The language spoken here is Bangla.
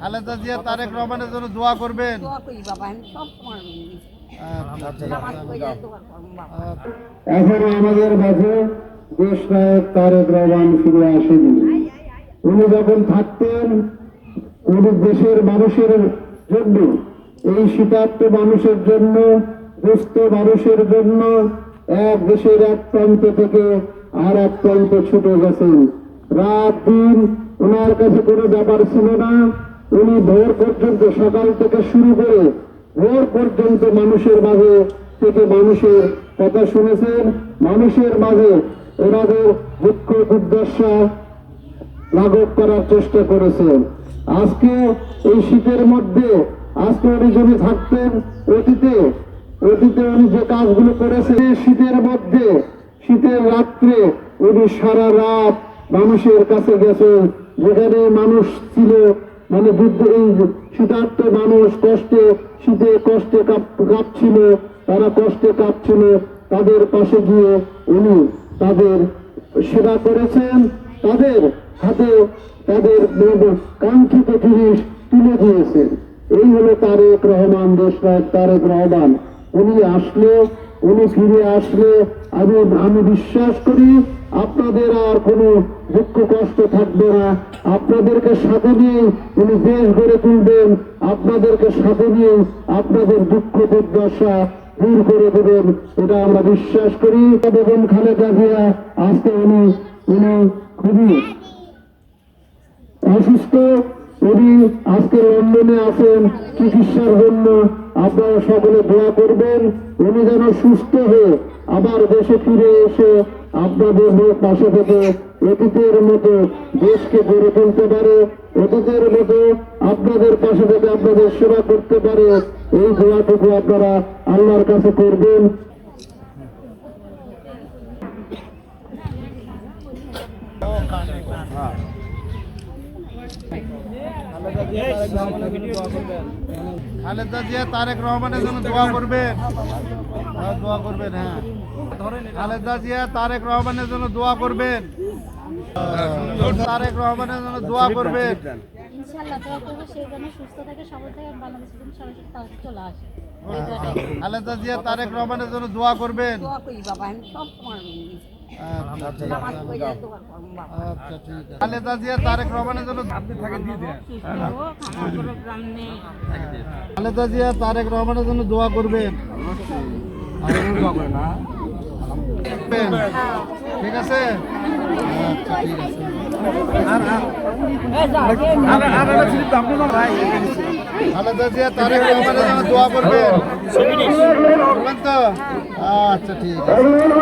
খালেদা জিয়া তারেক রহমানের জন্য দোয়া করবেন? আচ্ছা, বাবা আচ্ছা। এখন আমাদের মাঝে দেশ নায়ক তারেক রহমান ফিরে আসেনি। উনি যখন থাকতেন উনি দেশের মানুষের জন্য এই শীতার্থ মানুষের জন্য দুস্থ মানুষের জন্য এক দেশের এক প্রান্ত থেকে আর এক প্রান্ত ছুটে গেছেন। রাত দিন ওনার কাছে কোনো ব্যাপার ছিল না। উনি ভোর পর্যন্ত সকাল থেকে শুরু করে ভোর পর্যন্ত মানুষের মাঝে থেকে মানুষের কথা শুনেছেন। মানুষের মাঝে ওনাদের দুঃখ দুর্দশা লাঘব করার চেষ্টা করেছেন। আজকে এই শীতের মধ্যে আজকে উনি যদি থাকতেন অতীতে অতীতে উনি যে কাজগুলো করেছেন শীতের মধ্যে, শীতের রাত্রে উনি সারা রাত মানুষের কাছে গেছেন। যেখানে মানুষ ছিল মানে যুদ্ধ এই শীতার্থ মানুষ কষ্টে, শীতে কষ্টে কাঁপ- কাঁপছিল, তারা কষ্টে কাঁপছিল, তাদের পাশে গিয়ে উনি তাদের সেবা করেছেন, তাদের হাতে তাদের কাঙ্ক্ষিত জিনিস তুলে দিয়েছেন। এই হলো তারেক রহমান দেশরাজ তারেক রহমান। উনি আসলে উনি ফিরে আসলে আমি আমি বিশ্বাস করি আপনাদের আর কোনো দুঃখ কষ্ট থাকবে না। আপনাদেরকে সাথে নিয়ে উনি দেশ গড়ে তুলবেন। আপনাদেরকে সাথে নিয়ে আপনাদের দুঃখ দুর্দশা দূর করে দেবেন। এটা আমরা বিশ্বাস করি। বেগম খালেদা জিয়া আজকে উনি উনি খুবই অসুস্থ। উনি আজকে লন্ডনে আছেন। চিকিৎসার জন্য আপনারা সকলে দোয়া করবেন। উনি যেন সুস্থ হয়ে আবার দেশে ফিরে এসে আপনাদের পাশে থেকে অতীতের মতো দেশকে গড়ে তুলতে পারে, অতীতের মতো আপনাদের পাশে থেকে আপনাদের সেবা করতে পারে, এই দোয়াটুকু আপনারা আল্লাহর কাছে করবেন। খালেদা জিয়া তারেক রহমানের জন্য দোয়া করবেন। দোয়া করবেন হ্যাঁ। খালেদা জিয়া তারেক রহমানের জন্য দোয়া করবেন। তারেক রহমানের জন্য দোয়া করবেন। খালেদা জিয়া তারেক রহমানের জন্য দোয়া করবেন। খালেদা জিয়া, তারেক রহমানের জন্য খালেদা তারেক রহমানের জন্য দোয়া করবেন। ঠিক আছে? খালেদা তারেক রহমানের জন্য দোয়া করবেন। আচ্ছা ঠিক আছে।